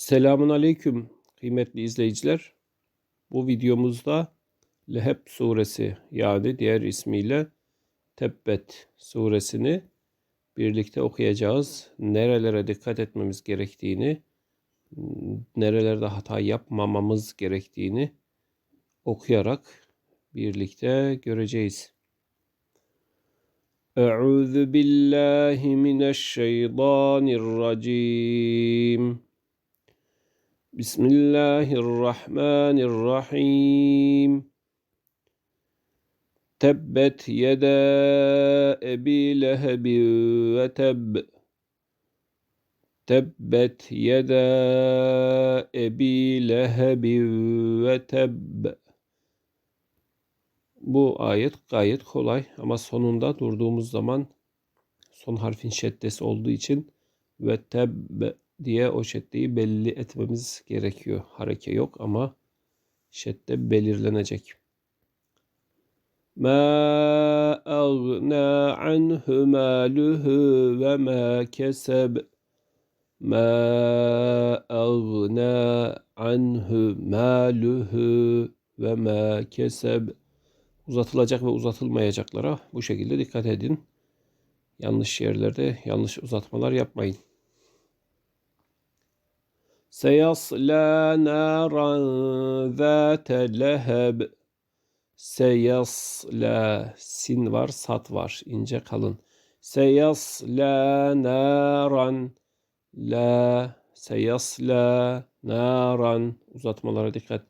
Selamun Aleyküm kıymetli izleyiciler. Bu videomuzda Leheb suresi yani diğer ismiyle Tebbet suresini birlikte okuyacağız. Nerelere dikkat etmemiz gerektiğini, nerelerde hata yapmamamız gerektiğini okuyarak birlikte göreceğiz. Euzu billahi mineşşeytanirracim. بسم الله الرحمن الرحيم تبت يدا أبي لهب وتب تبت يدا أبي لهب وتب Bu ayet gayet kolay ama sonunda durduğumuz zaman son harfin şeddesi olduğu için ve teb diye o şeddeyi belli etmemiz gerekiyor. Hareke yok ama şedde belirlenecek. Ma agna anhu maluhu ve ma keseb. Ma agna anhu maluhu ve ma keseb. Uzatılacak ve uzatılmayacaklara bu şekilde dikkat edin. Yanlış yerlerde yanlış uzatmalar yapmayın. سيصلى نارا ذات لهب Seyasla sin var, sat var, ince kalın. Seyasla naran la seyasla naran uzatmalara dikkat.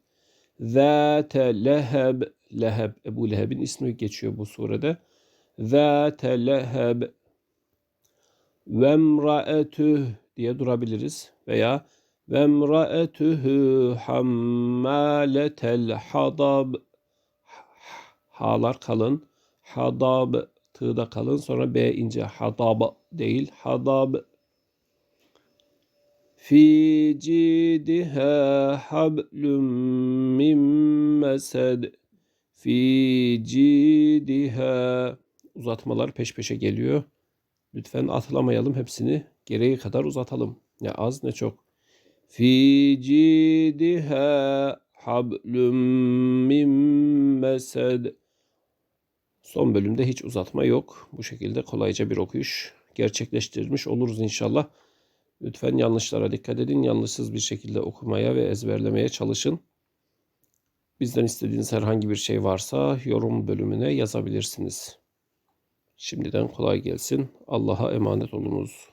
Zate leheb leheb Ebu Leheb'in ismi geçiyor bu surede. Zate leheb vemraetüh diye durabiliriz veya emraetuhu hammaletel hadab halar kalın. Hadab tığda kalın. Sonra b ince. Hadab değil. Hadab. Fi cidiha hablum min mesed. Fi cidiha uzatmalar peş peşe geliyor. Lütfen atlamayalım. Hepsini gereği kadar uzatalım. Ne az ne çok. في جيدها حبل من mesed. Son bölümde hiç uzatma yok. Bu şekilde kolayca bir okuyuş gerçekleştirmiş oluruz inşallah. Lütfen yanlışlara dikkat edin. Yanlışsız bir şekilde okumaya ve ezberlemeye çalışın. Bizden istediğiniz herhangi bir şey varsa yorum bölümüne yazabilirsiniz. Şimdiden kolay gelsin. Allah'a emanet olunuz.